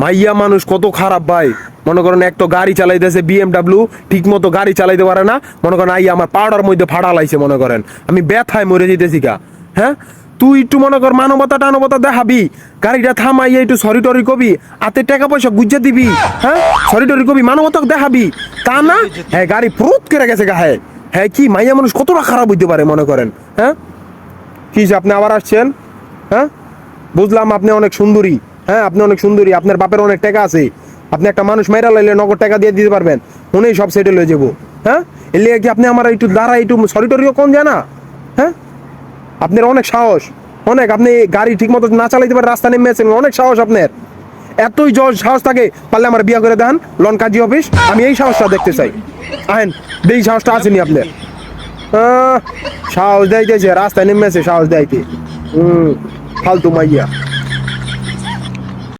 মাইয়া মানুষ কত খারাপ ভাই। মনে করেন এক তো গাড়ি চালাইতেছে বিএমডাব্লিউ ঠিক মতো গাড়ি চালাইতে পারে না। মনে করেন আইয়া আমার পাউডার মধ্যে ফাড়া লাইছে, মনে করেন। আমি ব্যথায় মরে যেতেছি গা। হ্যাঁ? তুই একটু মনে কর মানবতা টানবতা দেখাবি। গাড়িটা থামাইয়া একটু সরি টরি কবি আতে টাকা পয়সা গুজে দিবি। হ্যাঁ? সরি টরি কবি মানবতা দেখাবি। তা না? হ্যাঁ গাড়ি প্রুত করে গেছে গা হ্যাঁ হ্যাঁ কি মাইয়া মানুষ কতটা খারাপ হইতে পারে, মনে করেন? হ্যাঁ? কি আপনি আবার আসছেন? হ্যাঁ? বুঝলাম আপনি অনেক সুন্দরী। হ্যাঁ আপনি অনেক সুন্দরী, আপনার বাপের অনেক টাকা আছে। আপনি একটা মানুষ মেরা লাইলে নগদ টাকা দিয়ে দিতে পারবেন উনি সব সেটেল হয়ে যাব। হ্যাঁ? এর লিগে কি আপনি আমার একটু দাঁড়া, একটু সরি টরিও কম যায় না? হ্যাঁ? আপনার অনেক সাহস, অনেক, আপনি গাড়ি ঠিক মতো না চালাইতে পারেন রাস্তা নেমেছেন অনেক সাহস আপনার। এতই জল সাহস থাকে, পারলে আমার বিয়ে করে দেন, লন কাজী অফিস, আমি এই সাহসটা দেখতে চাই। আহেন এই সাহসটা আসেনি আপনার। সাহস দেয়তেছে রাস্তায় নেমেছে সাহস দেয়তে হুম ফালতু মাইয়া।